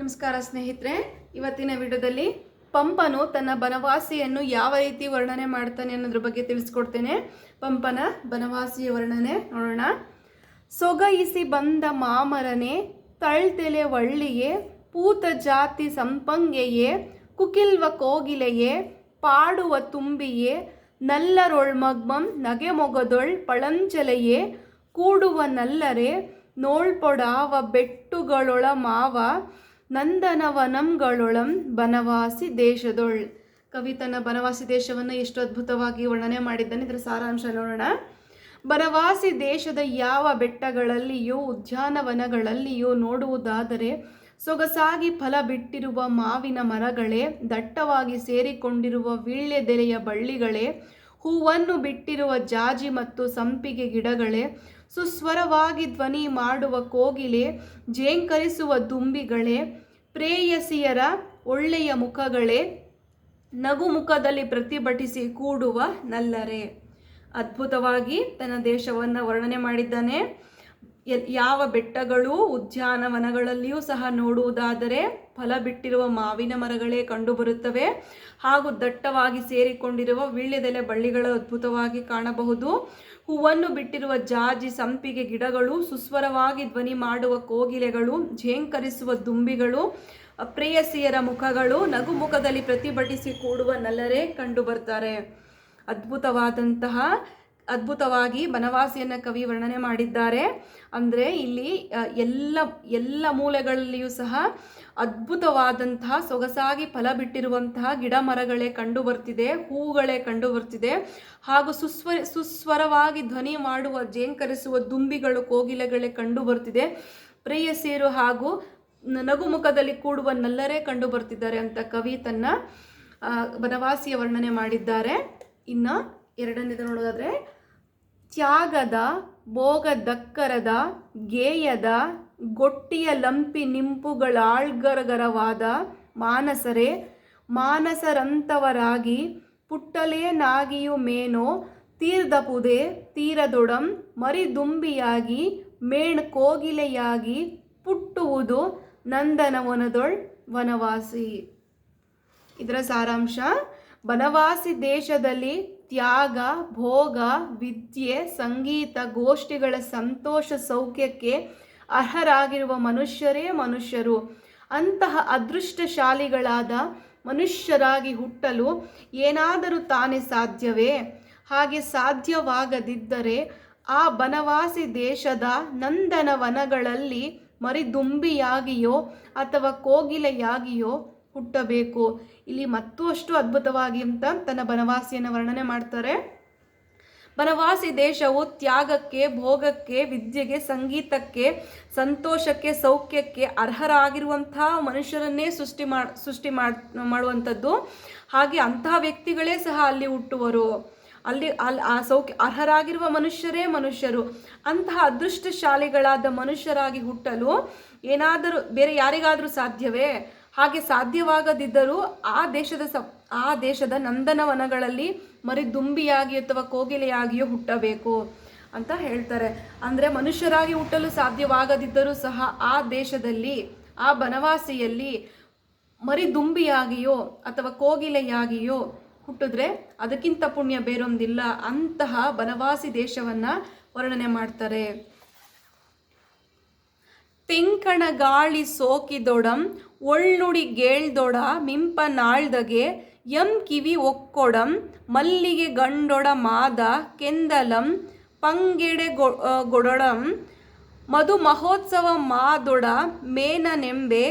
ನಮಸ್ಕಾರ ಸ್ನೇಹಿತರೆ, ಇವತ್ತಿನ ವಿಡಿಯೋದಲ್ಲಿ ಪಂಪನು ತನ್ನ ಬನವಾಸಿಯನ್ನು ಯಾವ ರೀತಿ ವರ್ಣನೆ ಮಾಡ್ತಾನೆ ಅನ್ನೋದ್ರ ಬಗ್ಗೆ ತಿಳಿಸ್ಕೊಡ್ತೇನೆ. ಪಂಪನ ಬನವಾಸಿಯ ವರ್ಣನೆ ನೋಡೋಣ. ಸೊಗಯಿಸಿ ಬಂದ ಮಾಮರನೆ, ತಳ್ತೆಲೆ ಒಳ್ಳಿಯೇ ಪೂತ ಜಾತಿ ಸಂಪಂಗೆಯೇ, ಕುಕಿಲ್ವ ಕೋಗಿಲೆಯೇ, ಪಾಡುವ ತುಂಬಿಯೇ, ನಲ್ಲರೊಳ್ ಮಗ್ಮಂ ನಗೆಮೊಗದೊಳ್ ಪಳಂಚಲೆಯೇ, ಕೂಡುವ ನಲ್ಲರೆ, ನೋಳ್ಪೊಡಾವ ಬೆಟ್ಟುಗಳೊಳ ಮಾವ ನಂದನವನಂಗಳೊಳಂ ಬನವಾಸಿ ದೇಶದೊಳ್. ಕವಿ ತನ್ನ ಬನವಾಸಿ ದೇಶವನ್ನು ಎಷ್ಟು ಅದ್ಭುತವಾಗಿ ವರ್ಣನೆ ಮಾಡಿದ್ದಾನೆ. ಇದರ ಸಾರಾಂಶ ನೋಡೋಣ. ಬನವಾಸಿ ದೇಶದ ಯಾವ ಬೆಟ್ಟಗಳಲ್ಲಿಯೋ, ಉದ್ಯಾನವನಗಳಲ್ಲಿಯೋ ನೋಡುವುದಾದರೆ, ಸೊಗಸಾಗಿ ಫಲ ಬಿಟ್ಟಿರುವ ಮಾವಿನ ಮರಗಳೇ, ದಟ್ಟವಾಗಿ ಸೇರಿಕೊಂಡಿರುವ ವೀಳ್ಯದೆಲೆಯ ಬಳ್ಳಿಗಳೇ, ಹೂವನ್ನು ಬಿಟ್ಟಿರುವ ಜಾಜಿ ಮತ್ತು ಸಂಪಿಗೆ ಗಿಡಗಳೇ ಸುಸ್ವರವಾಗಿ ಧ್ವನಿ ಮಾಡುವ ಕೋಗಿಲೆ, ಜೇಂಕರಿಸುವ ದುಂಬಿಗಳೇ, ಪ್ರೇಯಸಿಯರ ಒಳ್ಳೆಯ ಮುಖಗಳೇ ನಗು ಮುಖದಲ್ಲಿ ಪ್ರತಿಭಟಿಸಿ ಕೂಡುವ ನಲ್ಲರೆ. ಅದ್ಭುತವಾಗಿ ತನ್ನ ದೇಶವನ್ನು ವರ್ಣನೆ ಮಾಡಿದ್ದಾನೆ. ಯಾವ ಬೆಟ್ಟಗಳು ಉದ್ಯಾನವನಗಳಲ್ಲಿಯೂ ಸಹ ನೋಡುವುದಾದರೆ ಫಲ ಬಿಟ್ಟಿರುವ ಮಾವಿನ ಮರಗಳೇ ಕಂಡುಬರುತ್ತವೆ ಹಾಗೂ ದಟ್ಟವಾಗಿ ಸೇರಿಕೊಂಡಿರುವ ವೀಳ್ಯದೆಲೆ ಬಳ್ಳಿಗಳು ಅದ್ಭುತವಾಗಿ ಕಾಣಬಹುದು. ಹೂವನ್ನು ಬಿಟ್ಟಿರುವ ಜಾಜಿ, ಸಂಪಿಗೆ ಗಿಡಗಳು, ಸುಸ್ವರವಾಗಿ ಧ್ವನಿ ಮಾಡುವ ಕೋಗಿಲೆಗಳು ಝೇಂಕರಿಸುವ ದುಂಬಿಗಳು, ಪ್ರೇಯಸಿಯರ ಮುಖಗಳು ನಗು ಮುಖದಲ್ಲಿ ಪ್ರತಿಭಟಿಸಿ ಕೂಡುವ ನಲ್ಲರೇ ಕಂಡು ಬರ್ತಾರೆ ಅದ್ಭುತವಾದಂತಹ ಅದ್ಭುತವಾಗಿ ಬನವಾಸಿಯನ್ನು ಕವಿ ವರ್ಣನೆ ಮಾಡಿದ್ದಾರೆ. ಅಂದರೆ ಇಲ್ಲಿ ಎಲ್ಲ ಎಲ್ಲ ಮೂಲೆಗಳಲ್ಲಿಯೂ ಸಹ ಅದ್ಭುತವಾದಂತಹ ಸೊಗಸಾಗಿ ಫಲ ಬಿಟ್ಟಿರುವಂತಹ ಗಿಡ ಮರಗಳೇ ಕಂಡು ಬರ್ತಿದೆ ಹೂಗಳೇ ಕಂಡು ಬರ್ತಿದೆ ಹಾಗೂ ಸುಸ್ವ, ಸುಸ್ವರವಾಗಿ ಧ್ವನಿ ಮಾಡುವ, ಜೇಂಕರಿಸುವ ದುಂಬಿಗಳು, ಕೋಗಿಲೆಗಳೇ ಕಂಡು ಬರ್ತಿದೆ ಪ್ರೇಯಸಿಯರು ಹಾಗೂ ನಗುಮುಖದಲ್ಲಿ ಕೂಡುವ ನಲ್ಲರೇ ಕಂಡು ಬರ್ತಿದ್ದಾರೆ ಅಂತ ಕವಿ ತನ್ನ ಬನವಾಸಿಯ ವರ್ಣನೆ ಮಾಡಿದ್ದಾರೆ. ಇನ್ನು ಎರಡನೇದು ನೋಡೋದಾದ್ರೆ ತ್ಯಾಗದ ಭೋಗದಕ್ಕರದ ಗೇಯದ, ಗೊಟ್ಟಿಯ ಲಂಪಿ ನಿಂಪುಗಳಾಳ್ಗರಗರವಾದ ಮಾನಸರೇ, ಮಾನಸರಂತವರಾಗಿ ಪುಟ್ಟಲೇ ನಾಗಿಯು ಮೇನೋ, ತೀರ್ದಪುದೆ, ತೀರದೊಡಂ, ಮರಿದುಂಬಿಯಾಗಿ ಮೇಣ್ ಕೋಗಿಲೆಯಾಗಿ ಪುಟ್ಟುವುದು ನಂದನವನದೊಳ್ ವನವಾಸಿ. ಇದರ ಸಾರಾಂಶ, ಬನವಾಸಿ ದೇಶದಲ್ಲಿ ತ್ಯಾಗ, ಭೋಗ, ವಿದ್ಯೆ, ಸಂಗೀತ, ಗೋಷ್ಠಿಗಳ ಸಂತೋಷ, ಸೌಖ್ಯಕ್ಕೆ ಅರ್ಹರಾಗಿರುವ ಮನುಷ್ಯರೇ ಮನುಷ್ಯರು. ಅಂತಹ ಅದೃಷ್ಟಶಾಲಿಗಳಾದ ಮನುಷ್ಯರಾಗಿ ಹುಟ್ಟಲು ಏನಾದರೂ ತಾನೇ ಸಾಧ್ಯವೇ? ಹಾಗೆ ಸಾಧ್ಯವಾಗದಿದ್ದರೆ ಆ ಬನವಾಸಿ ದೇಶದ ನಂದನವನಗಳಲ್ಲಿ ಮರಿದುಂಬಿಯಾಗಿಯೋ ಅಥವಾ ಕೋಗಿಲೆಯಾಗಿಯೋ ಹುಟ್ಟಬೇಕು. ಇಲ್ಲಿ ಮತ್ತಷ್ಟು ಅದ್ಭುತವಾಗಿ ಅಂತ ತನ್ನ ಬನವಾಸಿಯನ್ನು ವರ್ಣನೆ ಮಾಡ್ತಾರೆ. ಬನವಾಸಿ ದೇಶವು ತ್ಯಾಗಕ್ಕೆ, ಭೋಗಕ್ಕೆ, ವಿದ್ಯೆಗೆ, ಸಂಗೀತಕ್ಕೆ, ಸಂತೋಷಕ್ಕೆ, ಸೌಖ್ಯಕ್ಕೆ ಅರ್ಹರಾಗಿರುವಂತಹ ಮನುಷ್ಯರನ್ನೇ ಸೃಷ್ಟಿ ಮಾಡ್ ಸೃಷ್ಟಿ ಮಾಡ್, ಮಾಡುವಂಥದ್ದು. ಹಾಗೆ ಅಂತಹ ವ್ಯಕ್ತಿಗಳೇ ಸಹ ಅಲ್ಲಿ ಹುಟ್ಟುವರು. ಅಲ್ಲಿ ಅಲ್ಲಿ ಆ ಸೌಖ್ಯ, ಅರ್ಹರಾಗಿರುವ ಮನುಷ್ಯರೇ ಮನುಷ್ಯರು. ಅಂತಹ ಅದೃಷ್ಟಶಾಲಿಗಳಾದ ಮನುಷ್ಯರಾಗಿ ಹುಟ್ಟಲು ಏನಾದರೂ, ಬೇರೆ ಯಾರಿಗಾದರೂ ಸಾಧ್ಯವೇ? ಹಾಗೆ ಸಾಧ್ಯವಾಗದಿದ್ದರೂ ಆ ದೇಶದ ಸ, ಆ ದೇಶದ ನಂದನವನಗಳಲ್ಲಿ ಮರಿ ದುಂಬಿಯಾಗಿ ಅಥವಾ ಕೋಗಿಲೆಯಾಗಿಯೂ ಹುಟ್ಟಬೇಕು ಅಂತ ಹೇಳ್ತಾರೆ. ಅಂದರೆ ಮನುಷ್ಯರಾಗಿ ಹುಟ್ಟಲು ಸಾಧ್ಯವಾಗದಿದ್ದರೂ ಸಹ ಆ ದೇಶದಲ್ಲಿ, ಆ ಬನವಾಸಿಯಲ್ಲಿ ಮರಿ ದುಂಬಿಯಾಗಿಯೋ ಅಥವಾ ಕೋಗಿಲೆಯಾಗಿಯೋ ಹುಟ್ಟಿದ್ರೆ ಅದಕ್ಕಿಂತ ಪುಣ್ಯ ಬೇರೊಂದಿಲ್ಲ ಅಂತಹ ಬನವಾಸಿ ದೇಶವನ್ನ ವರ್ಣನೆ ಮಾಡ್ತಾರೆ. ತಿಂಕಣ ಗಾಳಿ ಸೋಕಿದೊಡಂ ಒಳ್ಳುಡಿ ಗೇಳ್ದೊಡ ಮಿಂಪ ನಾಳ್ದಗೆ, ಎಂ ಕಿವಿ ಒಕ್ಕೊಡಂ, ಮಲ್ಲಿಗೆ ಗಂಡೊಡ ಮಾದ ಕೆಂದಲಂ, ಪಂಗೆಡೆ ಗೊಡೊಡಂ ಮಧು ಮಹೋತ್ಸವ ಮಾದೊಡ ಮೇನನೆಂಬೆ,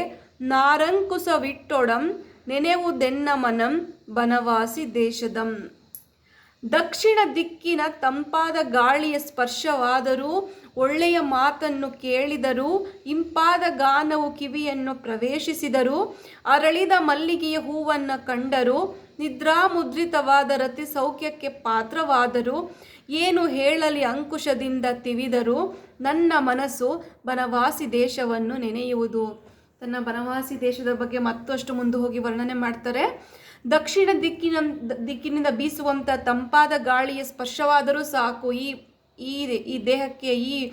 ನಾರಂಕುಸವಿಟ್ಟೊಡಂ, ನೆನೆವುದೆನ್ನಮನಂ, ಬನವಾಸಿ ದೇಶದಂ. ದಕ್ಷಿಣ ದಿಕ್ಕಿನ ತಂಪಾದ ಗಾಳಿಯ ಸ್ಪರ್ಶವಾದರೂ ಒಳ್ಳೆಯ ಮಾತನ್ನು ಕೇಳಿದರೂ, ಇಂಪಾದ ಗಾನವು ಕಿವಿಯನ್ನು ಪ್ರವೇಶಿಸಿದರು, ಅರಳಿದ ಮಲ್ಲಿಗೆಯ ಹೂವನ್ನು ಕಂಡರು, ನಿದ್ರಾಮುದ್ರಿತವಾದ ರತಿ ಸೌಖ್ಯಕ್ಕೆ ಪಾತ್ರವಾದರೂ, ಏನು ಹೇಳಲಿ ಅಂಕುಶದಿಂದ ತಿವಿದರೂ, ನನ್ನ ಮನಸ್ಸು ಬನವಾಸಿ ದೇಶವನ್ನು ನೆನೆಯುವುದು. ತನ್ನ ಬನವಾಸಿ ದೇಶದ ಬಗ್ಗೆ ಮತ್ತಷ್ಟು ಮುಂದೆ ಹೋಗಿ ವರ್ಣನೆ ಮಾಡ್ತಾರೆ. ದಕ್ಷಿಣ ದಿಕ್ಕಿನ ದಿಕ್ಕಿನಿಂದ ಬೀಸುವಂಥ ತಂಪಾದ ಗಾಳಿಯ ಸ್ಪರ್ಶವಾದರೂ ಸಾಕು. ಈ ಈ ದೇಹಕ್ಕೆ ಈ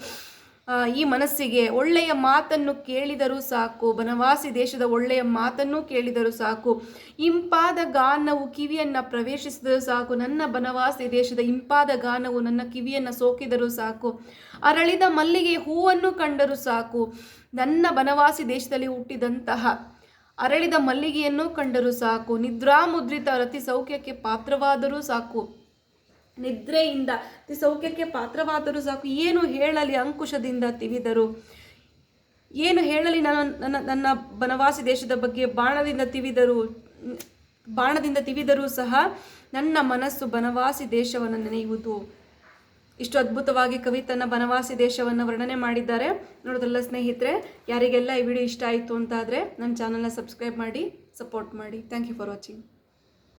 ಈ ಮನಸ್ಸಿಗೆ ಒಳ್ಳೆಯ ಮಾತನ್ನು ಕೇಳಿದರೂ ಸಾಕು. ಬನವಾಸಿ ದೇಶದ ಒಳ್ಳೆಯ ಮಾತನ್ನು ಕೇಳಿದರೂ ಸಾಕು. ಇಂಪಾದ ಗಾನವು ಕಿವಿಯನ್ನು ಪ್ರವೇಶಿಸಿದರೂ ಸಾಕು. ನನ್ನ ಬನವಾಸಿ ದೇಶದ ಇಂಪಾದ ಗಾನವು ನನ್ನ ಕಿವಿಯನ್ನು ಸೋಕಿದರೂ ಸಾಕು. ಅರಳಿದ ಮಲ್ಲಿಗೆ ಹೂವನ್ನು ಕಂಡರೂ ಸಾಕು. ನನ್ನ ಬನವಾಸಿ ದೇಶದಲ್ಲಿ ಹುಟ್ಟಿದಂತಹ ಅರಳಿದ ಮಲ್ಲಿಗೆಯನ್ನು ಕಂಡರೂ ಸಾಕು. ನಿದ್ರಾಮುದ್ರಿತ ರತಿ ಸೌಖ್ಯಕ್ಕೆ ಪಾತ್ರವಾದರೂ ಸಾಕು. ನಿದ್ರೆಯಿಂದ ಅತಿ ಸೌಖ್ಯಕ್ಕೆ ಪಾತ್ರವಾದರೂ ಸಾಕು. ಏನು ಹೇಳಲಿ ಅಂಕುಶದಿಂದ ತಿವಿದರು. ಏನು ಹೇಳಲಿ ನನ್ನ ನನ್ನ ನನ್ನ ಬನವಾಸಿ ದೇಶದ ಬಗ್ಗೆ ಬಾಣದಿಂದ ತಿವಿದರು. ಬಾಣದಿಂದ ತಿವಿದರೂ ಸಹ ನನ್ನ ಮನಸ್ಸು ಬನವಾಸಿ ದೇಶವನ್ನು ನೆನೆಯುವುದು. ಇಷ್ಟು ಅದ್ಭುತವಾಗಿ ಕವಿ ತನ್ನ ಬನವಾಸಿ ದೇಶವನ್ನು ವರ್ಣನೆ ಮಾಡಿದ್ದಾರೆ. ನೋಡೋದಲ್ಲ ಸ್ನೇಹಿತರೆ, ಯಾರಿಗೆಲ್ಲ ಈ ವಿಡಿಯೋ ಇಷ್ಟ ಆಯಿತು ಅಂತಾದರೆ ನನ್ನ ಚಾನಲ್ನ ಸಬ್ಸ್ಕ್ರೈಬ್ ಮಾಡಿ ಸಪೋರ್ಟ್ ಮಾಡಿ. Thank you for watching